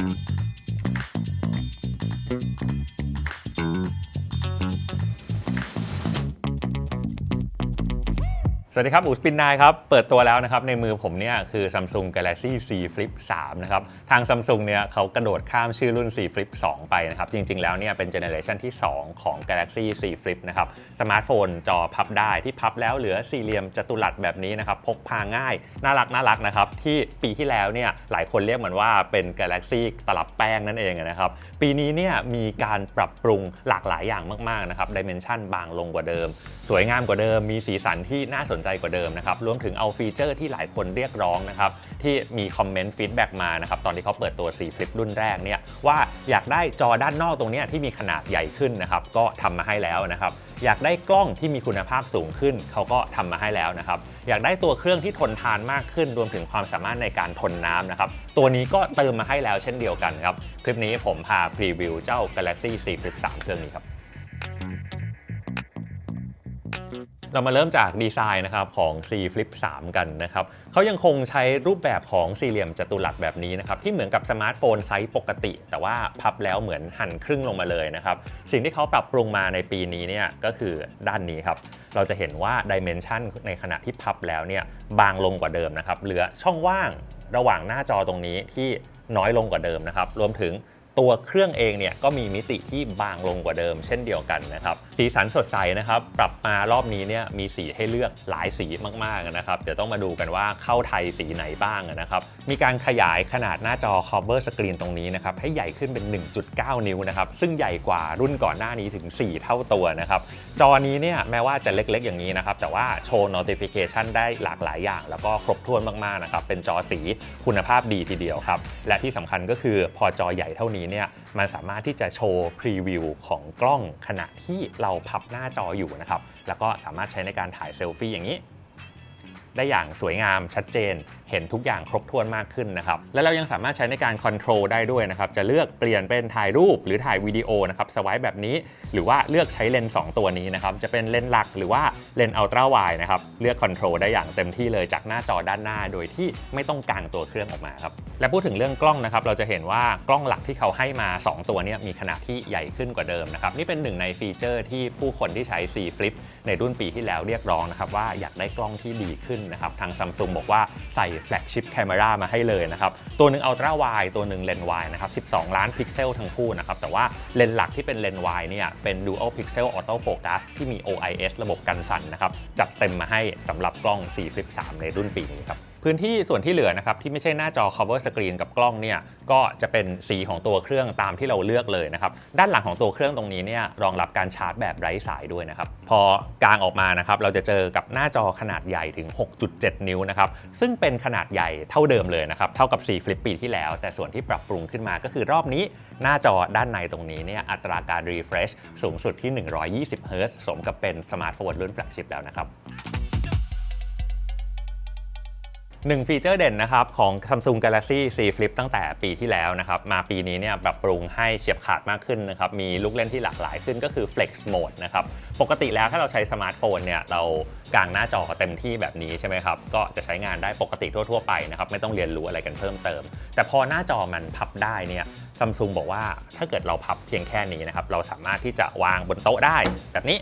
Mm-hmm. สวัสดีครับ อูสปินนายครับ เปิดตัวแล้วนะครับ ในมือผมเนี่ยคือ Samsung Galaxy Z Flip 3 นะครับ ทาง Samsung เนี่ยเขากระโดดข้ามชื่อรุ่น Z Flip 2 ไปนะครับ จริง ๆ แล้วเนี่ยเป็นเจเนอเรชันที่ 2 ของ Galaxy Z Flip นะครับ สมาร์ทโฟนจอพับได้ที่พับแล้วเหลือสี่เหลี่ยมจัตุรัสแบบนี้นะครับ พกพาง่าย น่ารักน่ารักนะครับ ที่ปีที่แล้วเนี่ยหลายคนเรียกเหมือนว่าเป็น Galaxy ตลับแป้งนั่นเองนะครับ ปีนี้เนี่ยมีการปรับปรุงหลากหลายอย่างมากๆนะครับดิเมนชันบางลงกว่าเดิม สวยงามกว่าเดิม มีสีสันที่น่าสนใจกว่าเดิมนะครับรวมถึงเอาฟีเจอร์ที่หลายคนเรียกร้องนะครับที่มีคอมเมนต์ฟีดแบ็กมานะครับตอนที่เขาเปิดตัว4 Flip รุ่นแรกเนี่ยว่าอยากได้จอด้านนอกตรงนี้ที่มีขนาดใหญ่ขึ้นนะครับก็ทำมาให้แล้วนะครับอยากได้กล้องที่มีคุณภาพสูงขึ้น เขาก็ทำมาให้แล้วนะครับอยากได้ตัวเครื่องที่ทนทานมากขึ้น รวมถึงความสามารถในการทนน้ำนะครับตัวนี้ก็เติมมาให้แล้วเช่นเดียวกันครับคลิปนี้ผมพาพรีวิวเจ้า Galaxy Z Flip 3เครื่องนี้ครับ เรามาเริ่มจากดีไซน์นะครับของ C Flip 3 กันนะครับเขายังคงใช้รูปแบบของสี่เหลี่ยมจัตุรัสแบบนี้นะครับที่เหมือนกับสมาร์ทโฟนไซส์ปกติ แต่ว่าพับแล้วเหมือนหั่นครึ่งลงมาเลยนะครับสิ่งที่เขาปรับปรุงมาในปีนี้เนี่ยก็คือด้านนี้ครับเราจะเห็นว่าดิเมนชันในขณะที่พับแล้วเนี่ยบางลงกว่าเดิมนะครับเหลือช่องว่างระหว่างหน้าจอตรงนี้ที่น้อยลงกว่าเดิมนะครับรวมถึง ตัวเครื่องเองเนี่ยก็มีมิติที่บางลงกว่าเดิม เช่นเดียวกันนะครับ สีสันสดใสนะครับปรับมารอบนี้เนี่ยมีสีให้เลือกหลายสีมากๆนะครับเดี๋ยวต้องมาดูกันว่าเข้าไทยสีไหนบ้างนะครับมีการขยายขนาดหน้าจอ cover screen ตรงนี้นะครับให้ใหญ่ขึ้นเป็น 1.9 นิ้วนะครับซึ่งใหญ่กว่ารุ่นก่อนหน้านี้ถึง 4 เท่าตัวนะครับจอนี้เนี่ยแม้ว่าจะเล็กๆ อย่างนี้นะครับแต่ว่าโชว์ notification ได้หลากหลายอย่าง แล้วก็ครบถ้วนมากๆนะครับเป็นจอสีคุณภาพดีทีเดียวครับและที่สำคัญก็คือพอจอใหญ่เท่านี้เนี่ยมันสามารถที่จะโชว์พรีวิวของกล้องขณะที่เราพับหน้าจออยู่นะครับ แล้วก็สามารถใช้ในการถ่ายเซลฟี่อย่างนี้ ได้อย่างสวยงามชัดเจน เห็นทุกอย่างครบถ้วนมากขึ้นนะครับ และเรายังสามารถใช้ในการคอนโทรลได้ด้วยนะครับ จะเลือกเปลี่ยนเป็นถ่ายรูปหรือถ่ายวิดีโอนะครับสไวป์แบบนี้ หรือว่าเลือกใช้เลนส์2ตัวนี้นะครับ จะเป็นเลนส์หลักหรือว่าเลนส์อัลตร้าไวนะครับ เลือกคอนโทรลได้อย่างเต็มที่เลยจากหน้าจอด้านหน้า โดยที่ไม่ต้องกางตัวเครื่องออกมาครับ และพูดถึงเรื่องกล้องนะครับ เราจะเห็นว่ากล้องหลักที่เขาให้มา 2 ตัวนี้มีขนาดที่ใหญ่ขึ้นกว่าเดิมนะครับ นี่เป็นหนึ่งในฟีเจอร์ที่ผู้คนที่ใช้ C Flip ในรุ่นปีที่แล้วเรียกร้องนะครับว่าอยากได้กล้องที่ดีขึ้นนะครับทางซัมซุงบอกว่าใส่แฟลกชิพแคม r a มาให้เลยนะครับ ตัวหนึ่งอัลตร้าไวตัวหนึ่งเลนส์ไวนะครับ 12 ล้านพิกเซลทั้งคู่นะครับ แต่ว่าเลนหลักที่เป็นเลนส์ไวเนี่ยเป็น Dual Pixel Auto Focus ที่มี OIS ระบบกันสั่นนะครับ จัดเต็มมาให้สำหรับกล้อง 43 ในรุ่นปีนี้ครับ พื้นที่ส่วนที่เหลือนะครับที่ไม่ใช่หน้าจอ cover screen กับกล้องเนี่ยก็จะเป็นสีของตัวเครื่องตามที่เราเลือกเลยนะครับด้านหลังของตัวเครื่องตรงนี้เนี่ยรองรับการชาร์จแบบไร้สายด้วยนะครับพอกางออกมานะครับเราจะเจอกับหน้าจอขนาดใหญ่ถึง 6.7 นิ้วนะครับซึ่งเป็นขนาดใหญ่เท่าเดิมเลยนะครับเท่ากับ 4 Flip ปีที่แล้ว แต่ส่วนที่ปรับปรุงขึ้นมาก็คือรอบนี้หน้าจอด้านในตรงนี้เนี่ยอัตราการ refresh สูงสุดที่ 120 Hz สมกับเป็นสมาร์ทโฟนรุ่นแฟลกชิพแล้วนะครับ หนึ่งฟีเจอร์เด่นนะครับของ Samsung Galaxy Z Flip ตั้งแต่ปีที่แล้วนะครับมาปีนี้เนี่ยปรับปรุงให้เฉียบขาดมากขึ้นนะครับมีลูกเล่นที่หลากหลายขึ้นก็คือ Flex Mode นะครับปกติแล้วถ้าเราใช้สมาร์ทโฟนเนี่ยเรากางหน้าจอเต็มที่แบบนี้ใช่ไหมครับก็จะใช้งานได้ปกติทั่ว ๆ ไปนะครับไม่ต้องเรียนรู้อะไรกันเพิ่มเติม แต่พอหน้าจอมันพับได้เนี่ยซัมซุงบอกว่าถ้าเกิดเราพับเพียงแค่นี้นะครับเราสามารถที่จะวางบนโต๊ะได้แบบนี้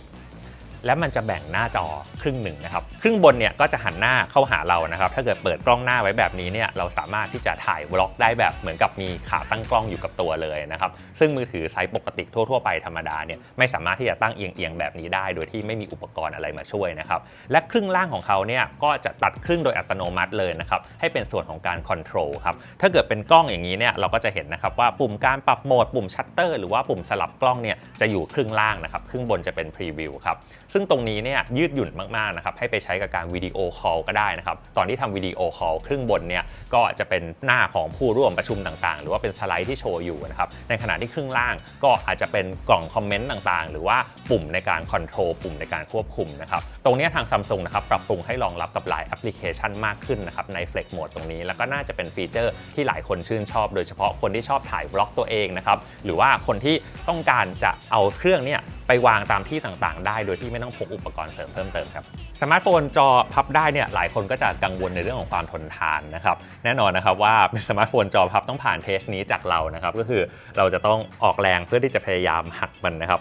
และมันจะแบ่งหน้าจอครึ่งหนึ่งนะครับ ครึ่งบนเนี่ย ก็จะหันหน้าเข้าหาเรานะครับ ถ้าเกิดเปิดกล้องหน้าไว้แบบนี้เนี่ยเราสามารถที่จะถ่ายวล็อกได้แบบเหมือนกับมีขาตั้งกล้องอยู่กับตัวเลยนะครับ ซึ่งมือถือไซส์ปกติทั่วๆไปธรรมดาเนี่ยไม่สามารถที่จะตั้งเอียงๆแบบนี้ได้ โดยที่ไม่มีอุปกรณ์อะไรมาช่วยนะครับ และครึ่งล่างของเขาเนี่ยก็จะตัดครึ่งโดยอัตโนมัติเลยนะครับ ให้เป็นส่วนของการคอนโทรลครับ ถ้าเกิดเป็นกล้องอย่างนี้เนี่ยเราก็จะเห็นนะครับว่าปุ่มการปรับโหมดปุ่มชัตเตอร์หรือว่าปุ่มสลับกล้องเนี่ยจะอยู่ครึ่งล่างนะครับครึ่งบนจะเป็นพรีวิวครับซึ่งตรงนี้เนี่ยยืดหยุ่นมากๆนะครับให้ไปใช้กับการวิดีีโอคอลก็ได้นะครับ ตอนที่ทำวิดีโอคอลครึ่งบนเนี่ยก็จะเป็นหน้าของผู้ร่วมประชุมต่างๆ หรือว่าเป็นสไลด์ที่โชว์อยู่นะครับ ในขณะที่ครึ่งล่างก็อาจจะเป็นกล่องคอมเมนต์ต่างๆ หรือว่าปุ่มในการคอนโทรลปุ่มในการควบคุมนะครับ ตรงนี้ทาง Samsung นะครับปรับปรุงให้รองรับกับหลายแอปพลิเคชันมากขึ้นนะครับใน Flex Mode ตรงนี้ แล้วก็น่าจะเป็นฟีเจอร์ที่หลายคนชื่นชอบ โดยเฉพาะคนที่ชอบถ่ายบล็อกตัวเองนะครับหรือว่าคนที่ต้องการจะเอาเครื่องเนี่ย ไปวางตามที่ต่างๆ ได้ โดยที่ไม่ต้องพกอุปกรณ์เสริมเพิ่มเติมครับสมาร์ทโฟนจอพับได้เนี่ยหลายคนก็จะกังวลในเรื่องของความทนทานนะครับแน่นอนนะครับว่าเป็นสมาร์ทโฟนจอพับต้องผ่านเทสนี้จากเรานะครับก็คือเราจะต้องออกแรงเพื่อที่จะพยายามหักมันนะครับ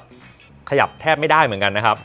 ขยับแทบไม่ได้เหมือนกันนะครับ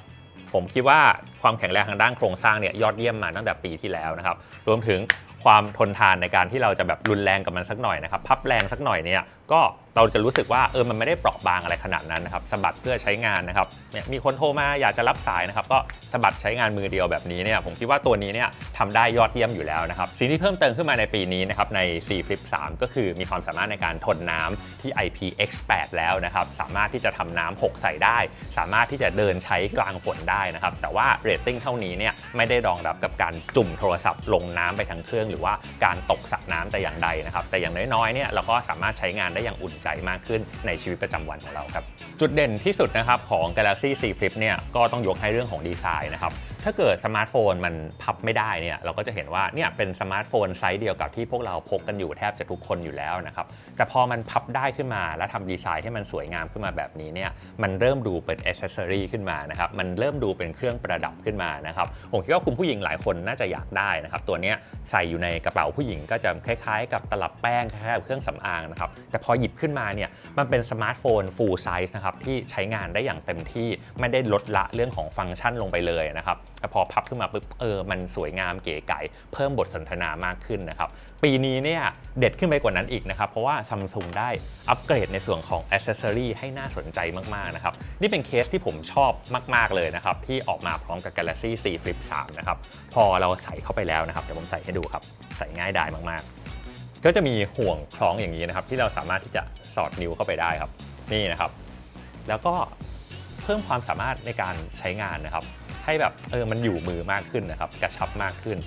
ผมคิดว่าความแข็งแรงทางด้านโครงสร้างเนี่ยยอดเยี่ยมมาตั้งแต่ปีที่แล้วนะครับ รวมถึงความทนทานในการที่เราจะแบบรุนแรงกับมันสักหน่อยนะครับ พับแรงสักหน่อยเนี่ยก็ เราจะรู้สึกว่าเออมันไม่ได้เปราะบางอะไรขนาดนั้นนะครับสะบัดเพื่อใช้งานนะครับเนี่ยมีคนโทรมาอยากจะรับสายนะครับก็สะบัดใช้งานมือเดียวแบบนี้เนี่ยผมคิดว่าตัวนี้เนี่ยทำได้ยอดเยี่ยมอยู่แล้วนะครับสิ่งที่เพิ่มเติมขึ้นมาในปีนี้นะครับใน C Flip 3 ก็คือมีความสามารถในการทนน้ำที่ IPX8 แล้วนะครับสามารถที่จะทำน้ำหกใส่ได้ สามารถที่จะเดินใช้กลางฝนได้นะครับแต่ว่าเรตติ้งเท่านี้เนี่ยไม่ได้รองรับกับการจุ่มโทรศัพท์ลงน้ำไปทั้งเครื่อง หรือว่าการตกสระน้ำแต่อย่างใดนะครับแต่อย่างน้อยๆเนี่ยเราก็สามารถใช้งานได้อย่างอุ่นใจมากขึ้นในชีวิตประจำวันของเราครับ จุดเด่นที่สุดนะครับของ Galaxy C Flip เนี่ยก็ต้องยกให้เรื่องของดีไซน์นะครับ ถ้าเกิดสมาร์ทโฟนมันพับไม่ได้เนี่ยเราก็จะเห็นว่าเนี่ยเป็นสมาร์ทโฟนไซส์เดียวกับที่พวกเราพกกันอยู่แทบจะทุกคนอยู่แล้วนะครับ แต่พอมันพับได้ขึ้นมาแล้วทำดีไซน์ให้มันสวยงามขึ้นมาแบบนี้เนี่ยมันเริ่มดูเป็นอ c เซอรีขึ้นมานะครับมันเริ่มดูเป็นเครื่องประดับขึ้นมานะครับผมคิดว่าคุณผู้หญิงหลายคนน่าจะอยากได้นะครับตัวเนี้ยใส่อยู่ในกระเป๋าผู้หญิงก็จะคล้ายๆ กับตลับแป้งคล้ายๆกับเครื่องสำอางนะครับแต่พอหยิบขึ้นมาเนี่ยมันเป็นสมาร์ทโฟน full size นะครับที่ใช้งานได้อย่างเต็มที่ไม่ได้ลดละเรื่องของฟังก์ชันลงไปเลยนะครับแต่พอพับขึ้นมาปุ๊บเออมันสวยงามเก๋ไก๋เพิ่มบทสนทนามากขึ้นนะครับปีนี้เนี่ยเด็ดขึ้นไปกว่านั้นอีกนะครับ เพราะว่า Samsung ได้อัปเกรดในส่วนของ Accessory ให้น่าสนใจมาก ๆ นะครับ นี่เป็นเคสที่ผมชอบมาก ๆ เลยนะครับ ที่ออกมาพร้อมกับ Galaxy C Flip 3 นะครับ พอเราใส่เข้าไปแล้วนะครับ เดี๋ยวผมใส่ให้ดูครับ ใส่ง่ายดายมาก ๆ ก็จะมีห่วงคล้องอย่างนี้นะครับ ที่เราสามารถที่จะสอดนิ้วเข้าไปได้ครับ นี่นะครับ แล้วก็เพิ่มความสามารถในการใช้งานนะครับ ให้แบบเออมันอยู่มือมากขึ้นนะครับ กระชับมากขึ้น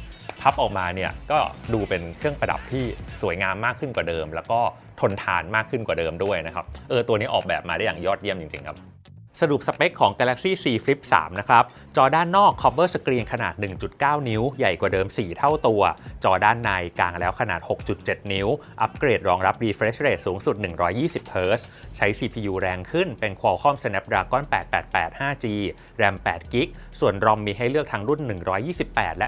พับออกมาเนี่ยก็ดูเป็นเครื่องประดับที่สวยงามมากขึ้นกว่าเดิม แล้วก็ทนทานมากขึ้นกว่าเดิมด้วยนะครับเออตัวนี้ออกแบบมาได้อย่างยอดเยี่ยมจริงๆครับ สรุปสเปคของ Galaxy C Flip 3 นะครับ จอด้านนอก Cover Screen ขนาด 1.9 นิ้ว ใหญ่กว่าเดิม 4 เท่าตัว จอด้านในกลางแล้วขนาด 6.7 นิ้ว อัปเกรดรองรับ refresh rate สูงสุด 120 Hz ใช้ CPU แรงขึ้นเป็น Qualcomm Snapdragon 888 5G RAM 8 GB ส่วน ROM มีให้เลือกทั้งรุ่น 128 และ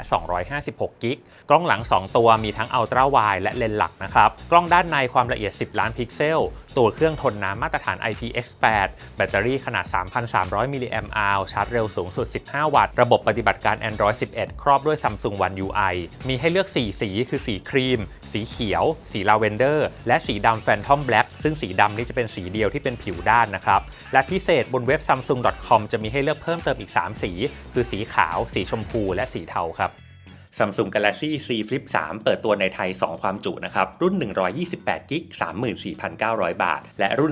256 GB กล้องหลัง 2 ตัวมีทั้ง Ultra Wide และเลนส์หลักนะครับ กล้องด้านในความละเอียด 10 ล้านพิกเซล ตัวเครื่องทนน้ำมาตรฐาน IPX8 แบตเตอรี่ขนาด3,300 มิลลิแอมป์ชาร์จเร็วสูงสุด 15 วัตต์ ระบบปฏิบัติการ Android 11 ครอบด้วย Samsung One UI มีให้เลือก 4 สีคือสีครีม สีเขียว สีลาเวนเดอร์ และสีดำ Phantom Black ซึ่งสีดำนี่จะเป็นสีเดียวที่เป็นผิวด้านนะครับ และพิเศษบนเว็บ samsung.com จะมีให้เลือกเพิ่มเติมอีก 3 สี คือสีขาว สีชมพู และสีเทาครับ Samsung Galaxy C Flip 3 เปิดตัวในไทย 2 ความจุนะครับ รุ่น 128 g b 34,900 บาท และรุ่น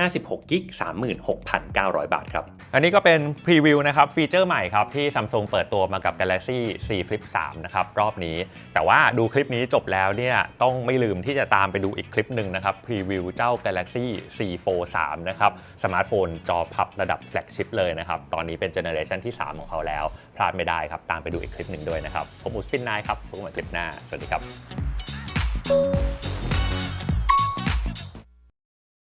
256 g b 36,900 บาทครับ อันนี้ก็เป็นพรีวิวนะครับ ฟีเจอร์ใหม่ครับ ที่ Samsung เปิดตัวมากับ Galaxy C Flip 3 นะครับ รอบนี้ แต่ว่าดูคลิปนี้จบแล้วเนี่ยต้องไม่ลืมที่จะตามไปดูอีกคลิปหนึ่งนะครับพรีวิวเจ้า Galaxy C Fold 3นะครับสมาร์ทโฟนจอพับระดับแฟลกชิพเลยนะครับตอนนี้เป็นเจเนอเรชันที่ 3 ของเขาแล้ว พลาดไม่ได้ครับ ตามไปดูอีกคลิปหนึ่งด้วยนะครับ ผมอุสปินนายครับพบกันใหม่คลิปหน้า สวัสดีครับ